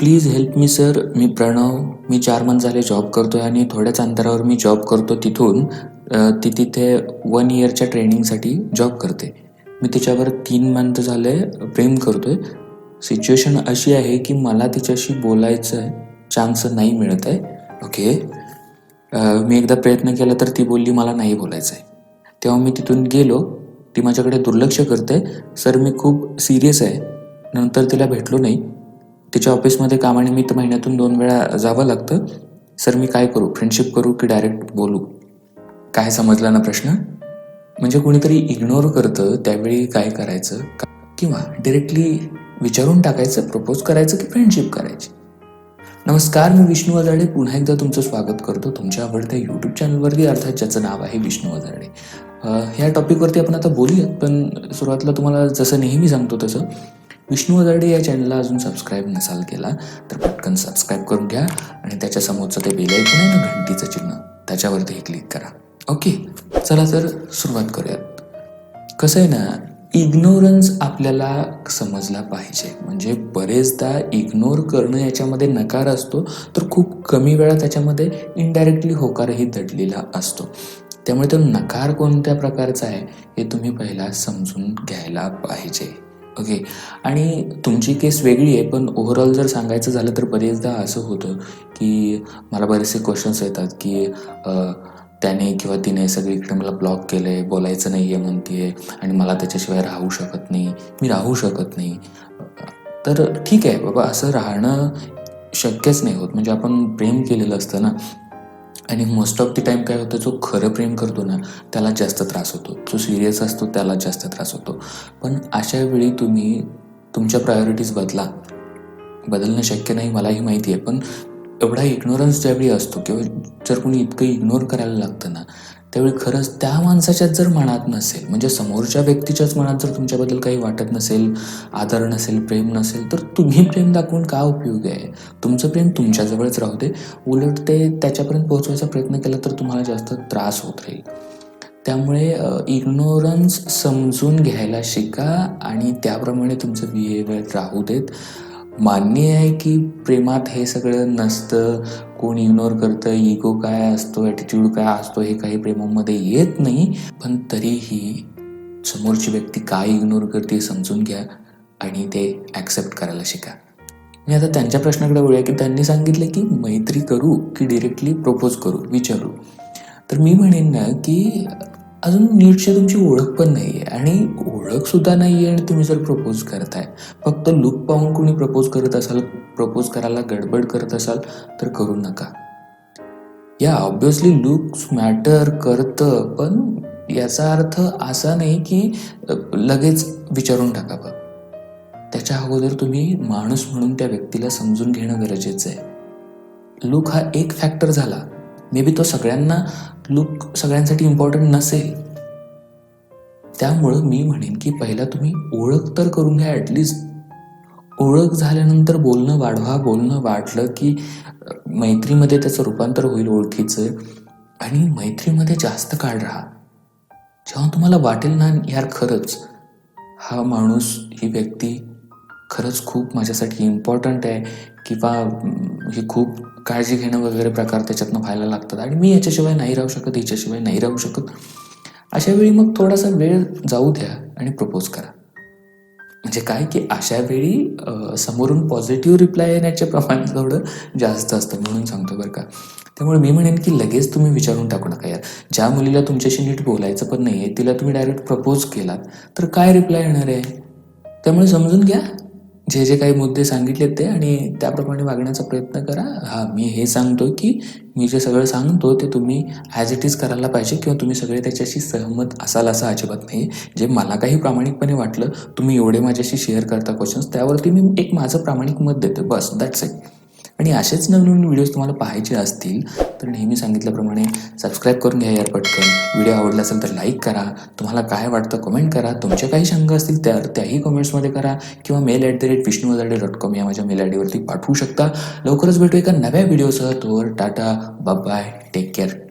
Please help me sir. मी प्रणव मी चार month झाले जॉब करतो आहे आणि थोड्याच अंतरावर मी जॉब करतो तिथून ती तिथे वन इयरच्या ट्रेनिंगसाठी जॉब करते. मी तिच्यावर तीन मंथ झाले प्रेम करतो आहे सिच्युएशन अशी आहे की मला तिच्याशी बोलायचं चान्स नाही मिळत आहे ओके मी एकदा प्रयत्न केला तर ती बोलली मला नाही बोलायचं आहे तेव्हा मी तिथून गेलो. ती माझ्याकडे दुर्लक्ष करते. सर मी खूप सिरियस आहे. नंतर तिला भेटलो नाही. तिच्या ऑफिसमध्ये कामानिमित्त महिन्यातून दोन वेळा जावं लागतं. सर मी काय करू? फ्रेंडशिप करू की डायरेक्ट बोलू? काय समजला ना प्रश्न? म्हणजे कोणीतरी इग्नोर करतं त्यावेळी काय करायचं? का- किंवा डिरेक्टली विचारून टाकायचं प्रपोज करायचं की फ्रेंडशिप करायची? नमस्कार मी विष्णू अजाडे पुन्हा एकदा तुमचं स्वागत करतो. तुमच्या आवडत्या यूट्यूब चॅनलवरती अर्थात ज्याचं नाव आहे विष्णू अजाडे ह्या टॉपिकवरती आपण आता बोलूयात पण सुरुवातीला तुम्हाला जसं नेहमी सांगतो तसं. विष्णू हजारडे या चॅनलला अजून सबस्क्राईब नसाल केला तर पटकन सबस्क्राईब करून घ्या आणि त्याच्या समोरचं ते बेल ऐकून आहे ना घंटीचं चिन्ह त्याच्यावरती क्लिक करा. ओके चला तर सुरुवात करूयात. कसं आहे ना इग्नोरन्स आपल्याला समजला पाहिजे. म्हणजे बरेचदा इग्नोर करणं याच्यामध्ये नकार असतो तर खूप कमी वेळा त्याच्यामध्ये इनडायरेक्टली होकारही दडलेला असतो. त्यामुळे तो नकार कोणत्या प्रकारचा आहे हे तुम्ही पहिला समजून घ्यायला पाहिजे. ओके. आणि तुमची केस वेगळी आहे पण ओव्हरऑल जर सांगायचं झालं तर बरेचदा असं होतं की मला बरेचसे क्वेश्चन्स येतात की त्याने किंवा तिने सगळीकडे मला ब्लॉक केलं आहे बोलायचं नाही आहे म्हणते आणि मला त्याच्याशिवाय राहू शकत नाही. मी राहू शकत नाही. तर ठीक आहे बाबा असं राहणं शक्यच नाही होत. म्हणजे आपण प्रेम केलेलं असतं ना. आणि मोस्ट ऑफ द टाईम काय होतं जो खरं प्रेम करतो ना त्याला जास्त त्रास होतो. जो सिरियस असतो त्याला जास्त त्रास होतो. पण अशा वेळी तुम्ही तुमच्या प्रायोरिटीज बदला. बदलणं शक्य नाही मलाही माहिती आहे पण एवढा इग्नोरन्स ज्यावेळी असतो किंवा जर कोणी इतकं इग्नोर करायला लागतं ना त्यावेळी खरंच त्या माणसाच्याच जर मनात नसेल म्हणजे समोरच्या व्यक्तीच्याच मनात जर तुमच्याबद्दल काही वाटत नसेल आदर नसेल प्रेम नसेल तर तुम्ही प्रेम दाखवून का उपयोग आहे? तुमचं प्रेम तुमच्याजवळच राहू दे. उलट ते त्याच्यापर्यंत पोहोचवायचा प्रयत्न केला तर तुम्हाला जास्त त्रास होत राहील. त्यामुळे इग्नोरन्स समजून घ्यायला शिका आणि त्याप्रमाणे तुमचं बिहेवियर राहू देत. मान्य आहे की प्रेमात हे सगळं नसतं कोण इग्नोर करतं इगो काय असतो ॲटिट्यूड काय असतो हे काही प्रेमामध्ये येत नाही. पण तरीही समोरची व्यक्ती काय इग्नोर करते समजून घ्या आणि ते ॲक्सेप्ट करायला शिका. मी आता त्यांच्या प्रश्नाकडे वळूया की त्यांनी सांगितलं की मैत्री करू की डिरेक्टली प्रपोज करू विचारू. तर मी म्हणेन ना की अजून नीटशी तुमची ओळख पण नाही आहे आणि ओळखसुद्धा नाही आहे आणि तुम्ही जर प्रपोज करताय फक्त लुक पाहून कोणी प्रपोज करत असाल प्रपोज करायला गडबड करत असाल तर करू नका. या ऑब्विसली लुक्स मॅटर करतं पण याचा अर्थ असा नाही की लगेच विचारून टाका बघ त्याच्या अगोदर तुम्ही माणूस म्हणून त्या व्यक्तीला समजून घेणं गरजेचं आहे. लुक हा एक फॅक्टर झाला मे बी तो सगळ्यांना लुक सगळ्यांसाठी इम्पॉर्टंट नसेल. त्यामुळं मी म्हणेन की पहिला तुम्ही ओळख तर करून घ्या ॲटलिस्ट ओळख झाल्यानंतर बोलणं वाढवा बोलणं वाढलं की मैत्रीमध्ये त्याचं रूपांतर होईल ओळखीचं आणि मैत्रीमध्ये जास्त काळ राहा. जेव्हा तुम्हाला वाटेल ना यार खरंच हा माणूस ही व्यक्ती खरंच खूप माझ्यासाठी इम्पॉर्टंट आहे. किंवा हे खूप काळजी घेणं वगैरे प्रकार त्याच्यातनं व्हायला लागतात. आणि मी याच्याशिवाय नाही राहू शकत याच्याशिवाय नाही राहू शकत. अशा वेळी मग थोडासा वेळ जाऊ द्या आणि प्रपोज करा. म्हणजे काय की अशा वेळी समोरून पॉझिटिव्ह रिप्लाय येण्याचे प्रमाण थोडं जास्त असतं म्हणून सांगतो बरं का. त्यामुळे मी म्हणेन की लगेच तुम्ही विचारून टाकू नका यार. ज्या मुलीला तुमच्याशी नीट बोलायचं पण नाही आहे तिला तुम्ही डायरेक्ट प्रपोज केलात तर काय रिप्लाय येणार आहे? त्यामुळे समजून घ्या. जे जे काही मुद्दे सांगितले ते आणि त्याप्रमाणे वागण्याचा प्रयत्न करा. हा मी हे सांगतो की मी जे सगळं सांगतो ते तुम्ही ॲज इट इज करायला पाहिजे किंवा तुम्ही सगळे त्याच्याशी सहमत असाल असं अजिबात नाही. जे मला काही प्रामाणिकपणे वाटलं तुम्ही एवढे माझ्याशी शेअर करता क्वेश्चन्स त्यावरती मी एक माझं प्रामाणिक मत देतो. बस दॅट्स इट आणि असेच नवनवीन व्हिडिओज तुम्हाला पाहायचे असतील तर नेहमी सांगितल्याप्रमाणे सबस्क्राईब करून घ्या यार पटकन. व्हिडिओ आवडला असेल तर लाईक करा. तुम्हाला काय वाटतं कमेंट करा. तुमच्या काही शंका असतील त्या त्याही कमेंट्समध्ये करा. किंवा mail at the rate Vishnu Vajade dot com या माझ्या मेल आय डीवरती पाठवू शकता. लवकरच भेटू एका नव्या व्हिडिओसह तोवर टाटा बाय टेक केअर